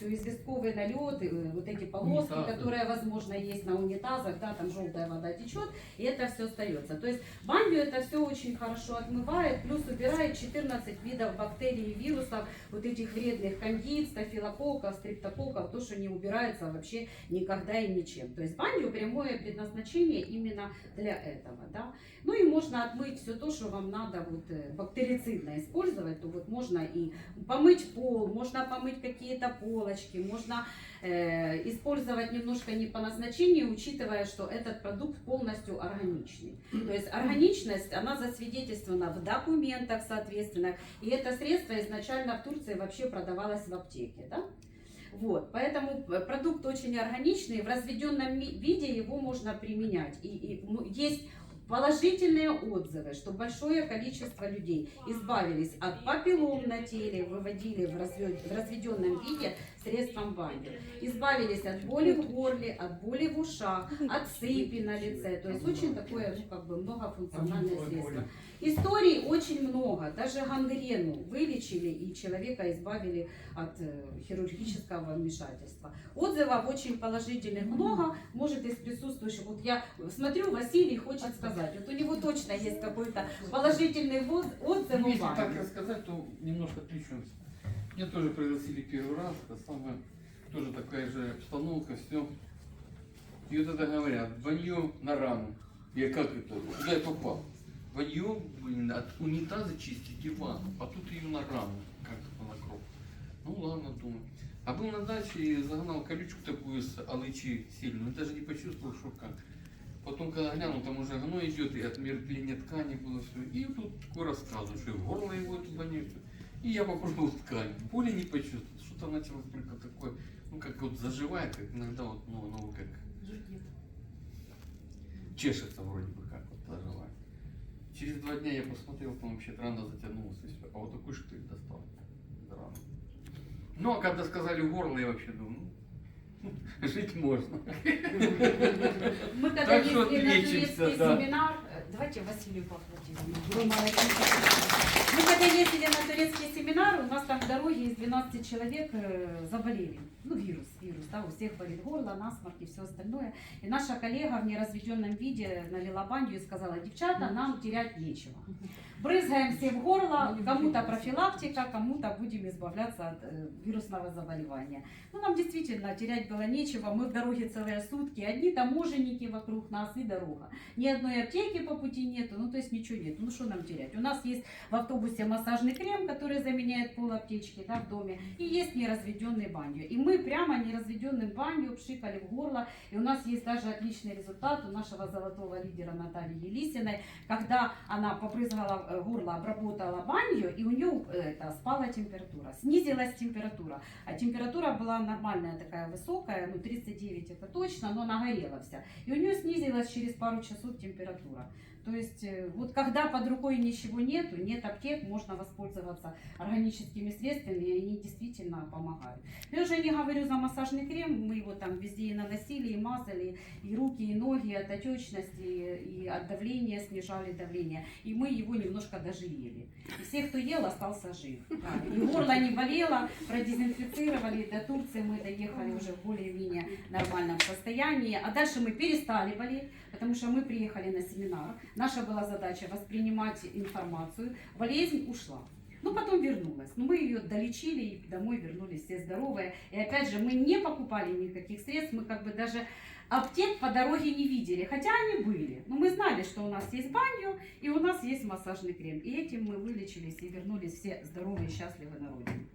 все, известковый налет, э, вот эти полоски, Унитазы. которые, возможно, есть на унитазах, да, там желтая вода течет, и это все остается. То есть баню это все очень хорошо отмывает, плюс убирает 14 видов бактерий и вирусов, вот этих вредных кандид, стафилококков, стриптококков, то, что не убирается вообще никогда и ничем. То есть баню прямое предназначение именно для этого, да. Ну и можно отмыть все то, что вам надо вот э, бактерицидно использовать, то вот можно и помыть пол, можно помыть какие-то полочки, можно э, использовать немножко не по назначению, учитывая, что этот продукт полностью органичный. То есть органичность, она засвидетельствована в документах соответственно, и это средство изначально в Турции вообще продавалось в аптеке, да? Вот, поэтому продукт очень органичный, в разведенном виде его можно применять. И, и, ну, есть положительные отзывы, что большое количество людей избавились от папиллом на теле, выводили в, разве- в разведенном виде средством баню. Избавились от боли в горле, от боли в ушах, от сыпи на лице. То есть очень такое, ну, как бы многофункциональное средство. Историй очень много. Даже гангрену вылечили и человека избавили от э, хирургического вмешательства. Отзывов очень положительных много. Может из присутствующих, вот я смотрю, Василий хочет сказать, вот у него точно есть какой-то положительный отзыв Ну, если так рассказать, то немножко отличимся. Меня тоже пригласили первый раз, это самое, тоже такая же обстановка, все. И вот это говорят, банью на рану. Я как это? Куда я попал? Банью, блин, от унитаза чистить диван, а тут ее на рану, как это на кровь. Ну ладно, думаю. А был на даче и загнал колючку такую с алычи сильную, даже не почувствовал, что как. Потом, когда глянул, там уже гной идет, и отмеркление ткани было все. И тут такой рассказываю, что и в горло его эту больницу. И я попробовал ткань. Боли не почувствовал. Что-то началось только такое, ну как вот заживает, как иногда вот, ну, ну как чешется вроде бы как вот заживает. Через два дня я посмотрел, там вообще рана затянулась и все. А вот такой штырь достал. из раны. Ну, а когда сказали горло, я вообще думаю, ну, жить можно. Мы когда Так ездили на турецкий да. семинар, э, давайте Василию поаплодируем. Мы когда ездили на турецкий семинар, у нас там в дороге из 12 человек э, заболели. Ну, вирус, вирус, да, у всех болит горло, насморк и все остальное. И наша коллега в неразведенном виде налила баню и сказала, девчата, нам терять нечего. Брызгаем все в горло, кому-то профилактика, кому-то будем избавляться от э, вирусного заболевания. Ну, нам действительно терять было нечего. Мы в дороге целые сутки. Одни таможенники вокруг нас и дорога. Ни одной аптеки по пути нету. Ну, то есть ничего нету. Ну, что нам терять? У нас есть в автобусе массажный крем, который заменяет пол аптечки да, в доме. И есть неразведенный банью. И мы прямо неразведенным банью пшикали в горло. И у нас есть даже отличный результат у нашего золотого лидера Натальи Елисиной, когда она побрызгала э, горло, обработала банью, и у нее э, это, спала температура, снизилась температура. А температура была нормальная такая высокая, ну 39 это точно, но она горела вся. И у нее снизилась через пару часов температура. То есть э, вот когда под рукой ничего нету, нет аптек, можно воспользоваться органическими средствами, и они действительно помогают. Я уже не говорю за массажный крем, мы его там везде и наносили, и мазали, и руки, и ноги от отечности, и от давления снижали давление. И мы его немножко даже ели. И все, кто ел, остался жив. Да. И горло не болело, продезинфицировали. До Турции мы доехали уже в более-менее нормальном состоянии. А дальше мы перестали болеть, потому что мы приехали на семинар. Наша была задача воспринимать информацию. Болезнь ушла. Ну, потом вернулась. Но мы ее долечили и домой вернулись все здоровые. И опять же, мы не покупали никаких средств, мы как бы даже аптек по дороге не видели, хотя они были. Но мы знали, что у нас есть баню и у нас есть массажный крем. И этим мы вылечились и вернулись все здоровые и счастливы на родину.